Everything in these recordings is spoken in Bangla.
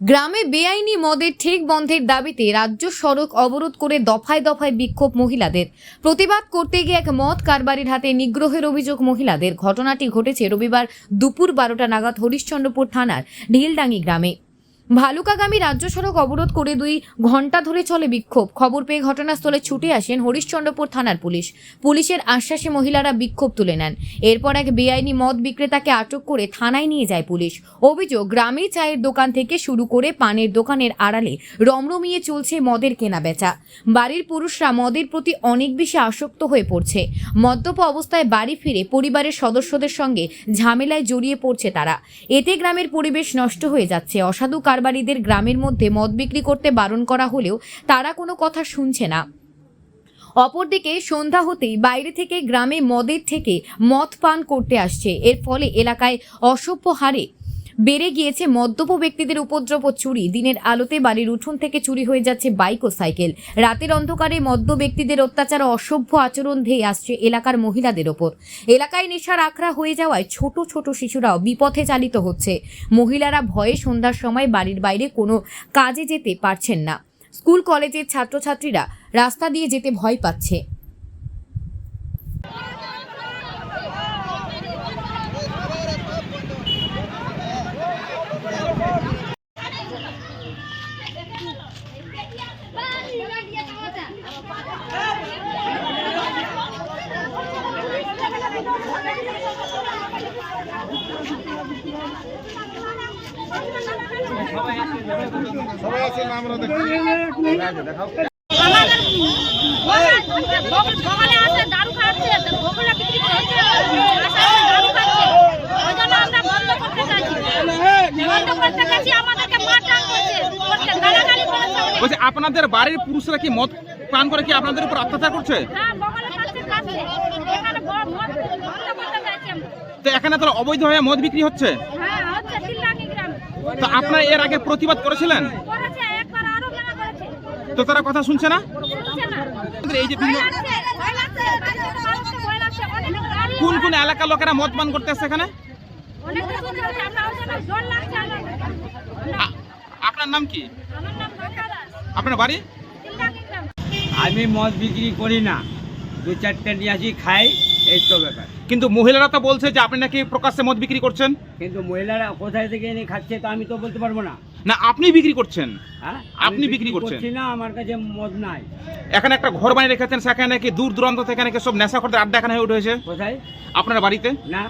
গ্রামে বেআইনি মদের ঠিক বন্ধের দাবিতে রাজ্য সড়ক অবরোধ করে দফায় দফায় বিক্ষোভ মহিলাদের। প্রতিবাদ করতে গিয়ে এক মদ কারবারির হাতে নিগ্রহের অভিযোগ মহিলাদের। ঘটনাটি ঘটেছে রবিবার দুপুর বারোটা নাগাদ হরিশ্চন্দ্রপুর থানার ঢিলডাঙ্গি গ্রামে। ভালুকাগামী রাজ্য সড়ক অবরোধ করে দুই ঘণ্টা ধরে চলে বিক্ষোভ। খবর পেয়ে ঘটনাস্থলে ছুটে আসেন হরিশ্চন্দ্রপুর থানার পুলিশ। পুলিশের আশ্বাসে মহিলারা বিক্ষোভ তুলে নেন। এরপর এক বেআইনি মদ বিক্রেতাকে আটক করে থানায় নিয়ে যায় পুলিশ। অভিযোগ গ্রামে চায়ের দোকান থেকে শুরু করে পানের দোকানের আড়ালে রমরমিয়ে চলছে মদের কেনা বেচা বাড়ির পুরুষরা মদের প্রতি অনেক বেশি আসক্ত হয়ে পড়ছে। মদ্যপ অবস্থায় বাড়ি ফিরে পরিবারের সদস্যদের সঙ্গে ঝামেলায় জড়িয়ে পড়ছে তারা। এতে গ্রামের পরিবেশ নষ্ট হয়ে যাচ্ছে। অসাধু কারবারিদের গ্রামের মধ্যে মদ বিক্রি করতে বারণ করা হলেও তারা কোনো কথা শুনছে না। অপরদিকে সন্ধ্যা হতেই বাইরে থেকে গ্রামে মদের থেকে মদ পান করতে আসছে। এর ফলে এলাকায় অসভ্য হারে বেড়ে গিয়েছে মদ্যপ ব্যক্তিদের উপদ্রব ও চুরি। দিনের আলোতে বাড়ির উঠোন থেকে চুরি হয়ে যাচ্ছে বাইক ও সাইকেল। রাতের অন্ধকারে মদ্য ব্যক্তিদের অত্যাচার অসভ্য আচরণ ধেয়ে আসছে এলাকার মহিলাদের ওপর। এলাকায় নেশার আখড়া হয়ে যাওয়ায় ছোট ছোট শিশুরাও বিপথে চালিত হচ্ছে। মহিলারা ভয়ে সন্ধ্যার সময় বাড়ির বাইরে কোনো কাজে যেতে পারছেন না। স্কুল, কলেজের ছাত্রছাত্রীরা রাস্তা দিয়ে যেতে ভয় পাচ্ছে। সবাই আছে আমরা দেখি দেখাও আমাদের বগল- বগল- বগলে আছে দারু খাচ্ছে বগলে বিক্রি করছে দারু খাচ্ছে ওই জন্য আমরা বন্ধ করতে চাইছি বন্ধ করতে চাইছি আমাদেরকে মারটান করছে করছে গালাগালি করেছে বলছি আপনাদের বাড়ির পুরুষরা কি মদ পান করে কি আপনাদের উপর অত্যাচার করছে? হ্যাঁ বগলে খাচ্ছে খাচ্ছে এখানে মদ বন্ধ করতে চাইছি আমরা। তো এখানে অবৈধভাবে মদ বিক্রি হচ্ছে? হ্যাঁ তো আপনারা এর আগে প্রতিবাদ করেছিলেন? করেছে একবার আরও মেলা করেছে। তো তারা কথা শুনছে না? এই যে কোন কোন এলাকার লোকেরা মদ পান করতে আসছে এখানে? আপনার নাম কি? আপনার বাড়ি? আমি মদ বিক্রি করি না। দু চারটে নিয়ে আসি খাই। এই তো ব্যাপার। কিন্তু মহিলারা তো বলছে যে আপনি নাকি প্রকাশ্যে মদ বিক্রি করছেন। কিন্তু মহিলারা কোথায় থেকে এনে খাচ্ছে তো আমি তো বলতে পারব না। না আপনি বিক্রি করছেন। হ্যাঁ আপনি বিক্রি করছেন? করছি না আমার কাছে মদ নাই। এখানে একটা ঘর বানিয়ে রেখেছেন সেখানে নাকি দূর দূরান্ত থেকে নাকি সব নেশা করতে আড্ডা এখানে হয়ে উঠেছে। কোথায়? আপনার বাড়িতে? না।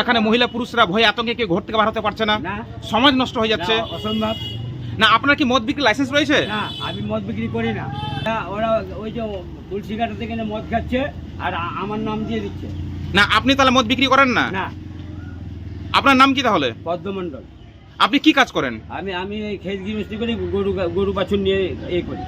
এখানে মহিলা পুরুষরা ভয়ে আতঙ্কে কেউ ঘর থেকে বার হতে পারছে না। না। সমাজ নষ্ট হয়ে যাচ্ছে। অসম্ভব। না আপনার কি মদ বিক্রি লাইসেন্স রয়েছে? না আমি মদ বিক্রি করি না। ওরা ওই যে তুলসী গেলে থেকে মদ খাচ্ছে আর আমার নাম দিয়ে দিচ্ছে। না আপনি তাহলে মদ বিক্রি করেন না? না। আপনার নাম কি তাহলে? পদ্মমণ্ডল। আপনি কি কাজ করেন? আমি আমি এই খেত গৃহস্থী করি গরু গরু বাছুর নিয়ে এই করি।